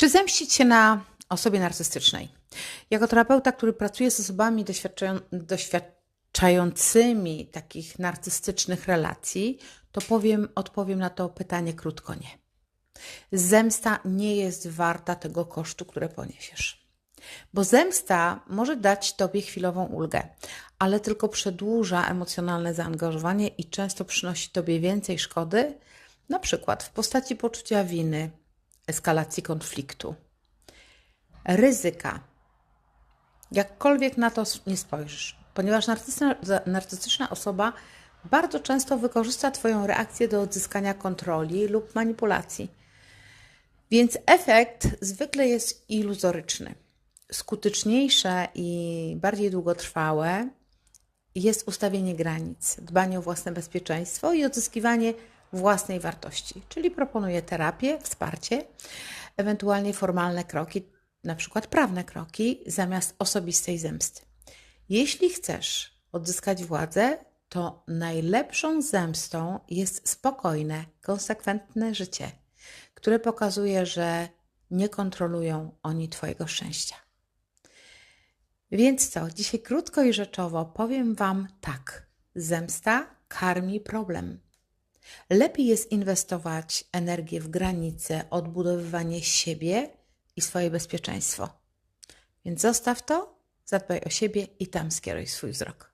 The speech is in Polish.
Czy zemścić się na osobie narcystycznej? Jako terapeuta, który pracuje z osobami doświadczają, doświadczającymi takich narcystycznych relacji, to powiem, odpowiem na to pytanie krótko nie. Zemsta nie jest warta tego kosztu, które poniesiesz. Bo zemsta może dać tobie chwilową ulgę, ale tylko przedłuża emocjonalne zaangażowanie i często przynosi tobie więcej szkody, na przykład w postaci poczucia winy, eskalacji konfliktu, ryzyka. Jakkolwiek na to nie spojrzysz, ponieważ narcystyczna, narcystyczna osoba bardzo często wykorzysta Twoją reakcję do odzyskania kontroli lub manipulacji. Więc efekt zwykle jest iluzoryczny. Skuteczniejsze i bardziej długotrwałe jest ustawienie granic, dbanie o własne bezpieczeństwo i odzyskiwanie własnej wartości. Czyli proponuję terapię, wsparcie, ewentualnie formalne kroki, na przykład prawne kroki, zamiast osobistej zemsty. Jeśli chcesz odzyskać władzę, to najlepszą zemstą jest spokojne, konsekwentne życie, które pokazuje, że nie kontrolują oni Twojego szczęścia. Więc co, dzisiaj krótko i rzeczowo powiem Wam tak. Zemsta karmi problem. Lepiej jest inwestować energię w granice, odbudowywanie siebie i swoje bezpieczeństwo. Więc zostaw to, zadbaj o siebie i tam skieruj swój wzrok.